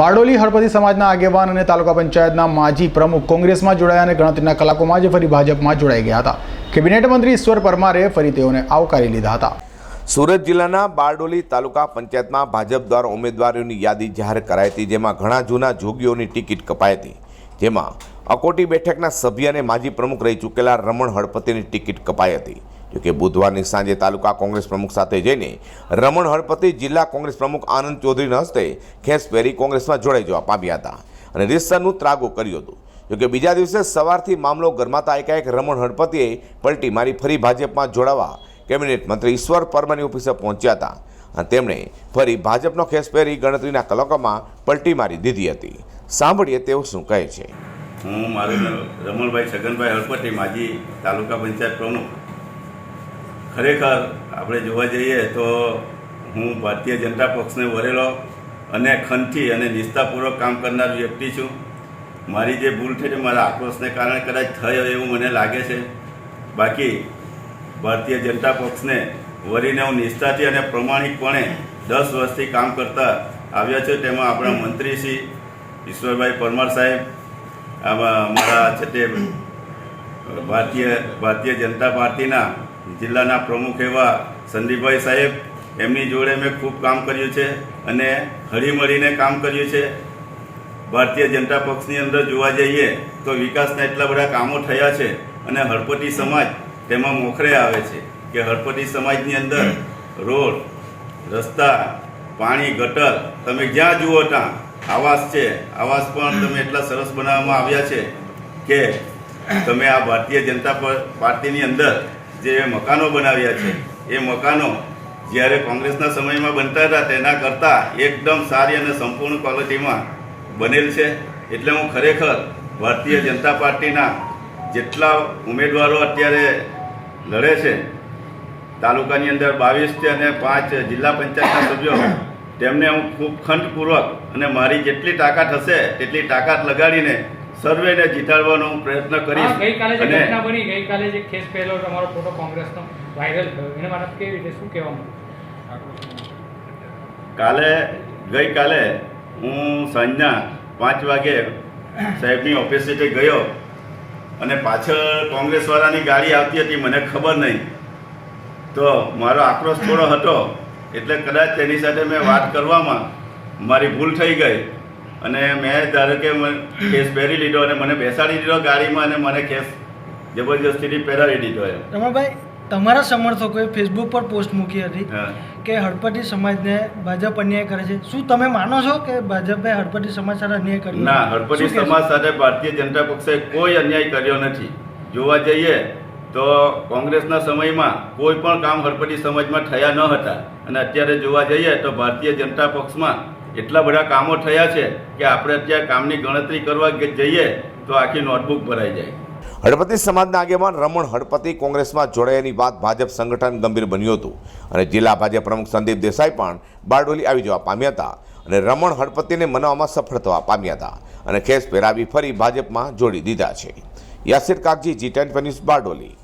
બારડોલી હળપતિ સમાજના આગેવાન અને તાલુકા પંચાયતના માજી પ્રમુખ કોંગ્રેસમાં જોડાયા અને ગણતરીના કલાકોમાં જ ફરી ભાજપમાં જોડાઈ ગયા હતા. કેબિનેટ મંત્રી ઈશ્વર પરમારે ફરી તેઓને આવકારી લીધા હતા. સુરત જિલ્લાના બારડોલી તાલુકા પંચાયતમાં ભાજપ દ્વારા ઉમેદવારોની યાદી જાહેર કરાઈ હતી, જેમાં ઘણા જૂના જોગીઓની ટિકિટ કપાઈ હતી. જેમાં અકોટી બેઠકના સભ્ય અને માજી પ્રમુખ રહી ચૂકેલા રમણ હળપતિની ટિકિટ કપાઈ હતી. જોકે બુધવારની સાંજે તાલુકા કોંગ્રેસ પ્રમુખ સાથે જઈને રમણ હળપતિ જિલ્લા કોંગ્રેસ પ્રમુખ આનંદ ચૌધરીના હસ્તે ખેસ પહેરી કોંગ્રેસમાં જોડાઈ જવા પામ્યા હતા અને રિસ્સરનું ત્રાગો કર્યું હતું. જોકે બીજા દિવસે સવારથી મામલો ગરમાતા એકાએક રમણ હળપતિએ પલટી મારી ફરી ભાજપમાં જોડાવા કેબિનેટ મંત્રી ઈશ્વર પરમાની ઓફિસે પહોંચ્યા હતા અને તેમણે ફરી ભાજપનો ખેસ પહેરી ગણતરીના કલાકોમાં પલટી મારી દીધી હતી. સાંભળીએ તેઓ શું કહે છે. હું મારું રમણભાઈ છગનભાઈ હળપતિ માજી તાલુકા પંચાયત પ્રમુખ. ખરેખર આપણે જોવા જઈએ તો હું ભારતીય જનતા પક્ષને વરેલો અને ખનથી અને નિષ્ઠાપૂર્વક કામ કરનાર વ્યક્તિ છું. મારી જે ભૂલ થઈ છે, મારા આક્રોશને કારણે કદાચ થયો એવું મને લાગે છે. બાકી ભારતીય જનતા પક્ષને વરીને હું નિષ્ઠાથી અને પ્રમાણિકપણે દસ વર્ષથી કામ કરતા આવ્યા છે. તેમાં આપણા મંત્રી શ્રી ઈશ્વરભાઈ પરમાર સાહેબ, આમાં અમારા છે તે ભારતીય ભારતીય જનતા પાર્ટીના જિલ્લાના પ્રમુખ એવા સંદીપભાઈ સાહેબ, એમની જોડે મેં ખૂબ કામ કર્યું છે અને હળીમળીને કામ કર્યું છે. ભારતીય જનતા પક્ષની અંદર જોવા જઈએ તો વિકાસના એટલા બધા કામો થયા છે અને હળપતિ સમાજ તેમાં મોખરે આવે છે કે હળપતિ સમાજની અંદર રોડ, રસ્તા, પાણી, ગટર, તમે જ્યાં જુઓ ત્યાં આવાસ છે. આવાસ પણ તમે એટલા સરસ બનાવવામાં આવ્યા છે કે તમે આ ભારતીય જનતા પાર્ટીની અંદર જે મકાનો બનાવ્યા છે, એ મકાનો જ્યારે કોંગ્રેસના સમયમાં બનતા હતા, તેના કરતાં એકદમ સારી અને સંપૂર્ણ ક્વોલિટીમાં બનેલ છે. એટલે હું ખરેખર ભારતીય જનતા પાર્ટીના જેટલા ઉમેદવારો અત્યારે લડે છે, તાલુકાની અંદર બાવીસ અને પાંચ જિલ્લા પંચાયતના સભ્યો, તેમને હું ખૂબ ખંડપૂર્વક અને મારી જેટલી તાકાત હશે, તેટલી તાકાત લગાડીને સર્વેને જીતાડવાનો હું પ્રયત્ન કરીશ. ગઈકાલે જે ઘટના બની ગઈકાલે જે કેસ પહેલો તમારો ફોટો કોંગ્રેસનો વાયરલ થયો. એના માટે કેવી રીતે શું કહેવાનું કાલે ગઈકાલે હું સાંજના પાંચ વાગે સાહેબની ઓફિસે ગયો અને પાછળ કોંગ્રેસવાળાની ગાડી આવતી હતી મને ખબર નહીં. તો મારો આક્રોશ થોડો હતો. એટલે કદાચ તેની સાથે મેં વાત કરવામાં મારી ભૂલ થઈ ગઈ. અને મેં ધારો કે કેસ પહેરી લીધો અને મને બેસાડી દીધો ગાડીમાં અને મને કેસ જબરજસ્તીથી પહેરાવી દીધો એમ. રમણભાઈ તમારા સમર્થકોએ ફેસબુક પર પોસ્ટ મૂકી હતી કે હડપટી સમાજને ભાજપ અન્યાય કરે છે. શું તમે માનો છો કે ભાજપે હડપટી સમાજ સાથે અન્યાય કર્યો? ના હડપટી સમાજ સાથે ભારતીય જનતા પક્ષે કોઈ અન્યાય કર્યો નથી. જોવા જઈએ તો કોંગ્રેસના સમયમાં કોઈ પણ કામ હડપટી સમાજમાં થયા ન હતા. અને અત્યારે જોવા જઈએ તો ભારતીય જનતા પક્ષમાં એટલા બધા કામો થયા છે કે આપણે અત્યારે કામની ગણતરી કરવા જઈએ તો આખી નોટબુક ભરાઈ જાય. હળપતિ સમાજના આગેવાન રમણ હળપતિ કોંગ્રેસમાં જોડાયાની વાત ભાજપ સંગઠન ગંભીર બન્યું હતું. અને જિલ્લા ભાજપ પ્રમુખ સંદીપ દેસાઈ પણ બારડોલી આવી જવા પામ્યા હતા અને રમણ હળપતિને મનાવવામાં સફળ થવા પામ્યા હતા. અને ખેસ પહેરાવી ફરી ભાજપમાં જોડી દીધા છે. Yasir Kagzi G ten news Bardoli.